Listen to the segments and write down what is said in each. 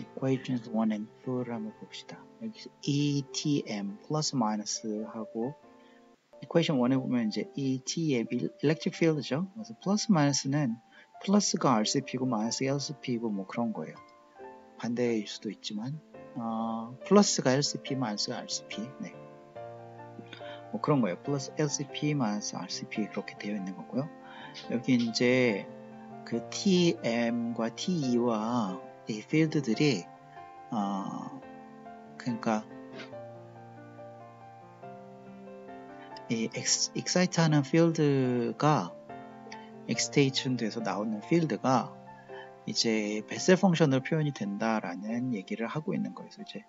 equations 1 and 2를 한번 봅시다. 여기서 ETM 플러스 마이너스 하고 equation 1에 보면 이제 ETM electric field죠. 그래서 플러스 마이너스는 플러스가 RCP고 마이너스가 LCP고 뭐 그런 거예요. 반대일 수도 있지만 어, 플러스가 LCP 마이너스가 RCP 네. 뭐 그런 거예요. 플러스 LCP 마이너스 RCP 그렇게 되어 있는 거고요. 여기 이제 그 TM과 TE와 이 필드들이 어, 그러니까 이 excite 하는 필드가 돼서 나오는 필드가 이제 베셀 펑션으로 표현이 된다라는 얘기를 하고 있는 거예요. 이제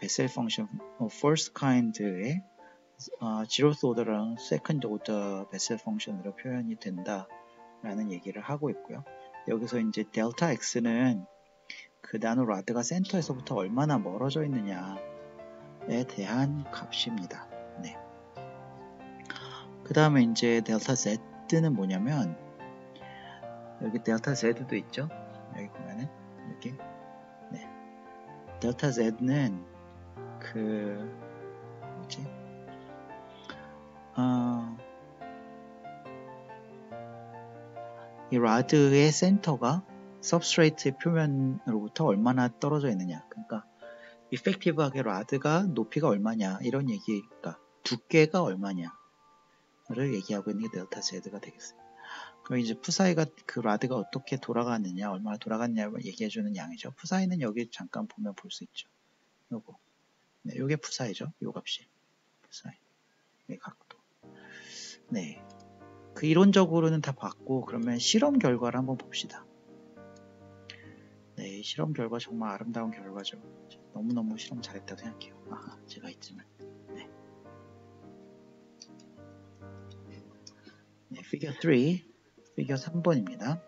베셀 펑션 kind의 어, zeroth order랑 second order 베셀 펑션으로 표현이 된다라는 얘기를 하고 있고요. 여기서 이제 델타 x는 그 나노 라드가 센터에서부터 얼마나 멀어져 있느냐에 대한 값입니다. 네. 그 다음에 이제 델타 z는 뭐냐면 여기 델타 z도 있죠. 여기 보면은 여기 네. 델타 z는 그 이 라드의 센터가 substrate의 표면으로부터 얼마나 떨어져 있느냐. 그러니까 이펙티브하게 라드가 높이가 얼마냐 이런 얘기가 두께가 얼마냐를 얘기하고 있는 게 델타 Z가 되겠어요. 그럼 이제 푸사이가 그 라드가 어떻게 돌아가느냐, 얼마나 돌아갔냐를 얘기해주는 양이죠. 푸사이는 여기 잠깐 보면 볼 수 있죠. 요거. 네, 요게 푸사이죠. 요 값이. 푸사이. 네, 각도. 네. 그 이론적으로는 다 봤고, 그러면 실험 결과를 한번 봅시다. 네, 실험 결과 정말 아름다운 결과죠. 너무너무 실험 잘했다고 생각해요. 아, 제가 있지만. 네. 네, 피겨 3, 피겨 3번입니다.